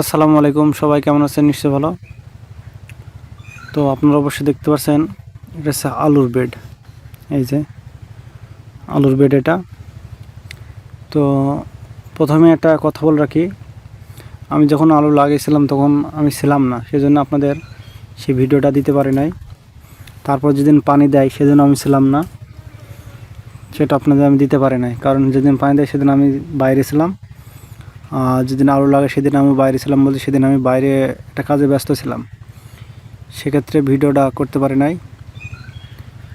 আসসালামু আলাইকুম, সবাই কেমন আছেন? নিশ্চয় ভালো। তো আপনারা অবশ্যই দেখতে পাচ্ছেন, এটা হচ্ছে আলুর বেড। এই যে, আলুর বেড এটা। তো প্রথমে একটা কথা বলে রাখি, আমি যখন আলু লাগিয়েছিলাম তখন আমি ছিলাম না, সেজন্য আপনাদের সেই ভিডিওটা দিতে পারি নাই। তারপর যেদিন পানি দেয় সেদিন আমি ছিলাম না, সেটা আপনাদের আমি দিতে পারি নাই। কারণ যেদিন পানি দেয় সেদিন আমি বাইরে ছিলাম। যেদিন আলু লাগে সেদিন আমি বাইরে ছিলাম বলতে সেদিন আমি বাইরে একটা কাজে ব্যস্ত ছিলাম। সেক্ষেত্রে ভিডিওটা করতে পারি নাই।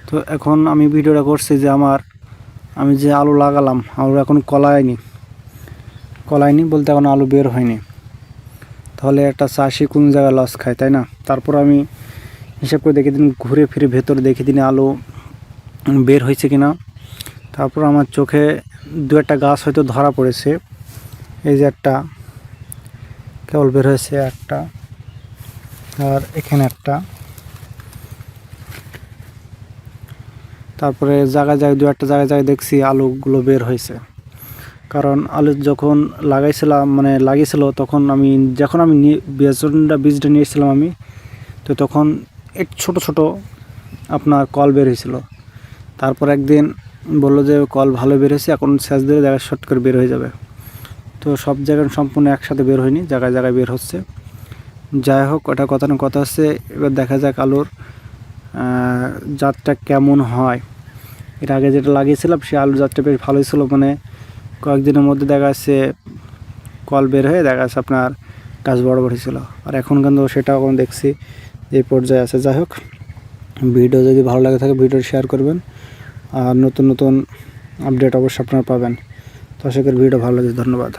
তো এখন আমি ভিডিওটা করছি যে আমার, আমি যে আলু লাগালাম, আলু এখন কলায়নি। কলায়নি বলতে এখন আলু বের হয়নি। তাহলে একটা চাষি কোন জায়গায় লস খায়, তাই না? তারপর আমি হিসাব করে দেখে দিন, ঘুরে ফিরে ভেতরে দেখে দিন আলু বের হয়েছে কিনা। তারপর আমার চোখে দু একটা গাছ হয়তো ধরা পড়েছে। এই যে একটা কেবল বের হয়েছে, একটা আর এখানে একটা। তারপরে জায়গায় জায়গায় দু একটা জায়গায় জায়গায় দেখছি আলুগুলো বের হয়েছে। কারণ আলু যখন লাগাইছিলাম মানে লাগিয়েছিল, তখন আমি, যখন আমি বেসনটা বীজটা নিয়েছিলাম আমি, তো তখন এক ছোট ছোট আপনার কল বের হয়েছিল। তারপর একদিন বলল যে, কল ভালো বের হয়েছে, এখন সেচ দিলে দেখা শর্ট করে বের হয়ে যাবে। তো সব জায়গায় সম্পূর্ণ একসাথে বের হয়নি, জায়গায় জায়গায় বের হচ্ছে। যাই হোক ওটা কথা না কথা হচ্ছে, এবার দেখা যাক আলুর জাতটা কেমন হয়। এর আগে যেটা লাগিয়েছিলাম সে আলুর জাতটা বেশ ভালোই ছিল মানে কয়েকদিনের মধ্যে দেখা যাচ্ছে কল বের হয়ে দেখা যাচ্ছে আপনার গাছ বড় বড় ছিল আর এখন কিন্তু সেটাও এখন দেখছি, যে পর্যায়ে আছে। যাই হোক, ভিডিও যদি ভালো লাগে থাকে ভিডিও শেয়ার করবেন। আর নতুন নতুন আপডেট অবশ্যই আপনারা পাবেন। তো আশা করি ভিডিও ভালো লাগে ধন্যবাদ।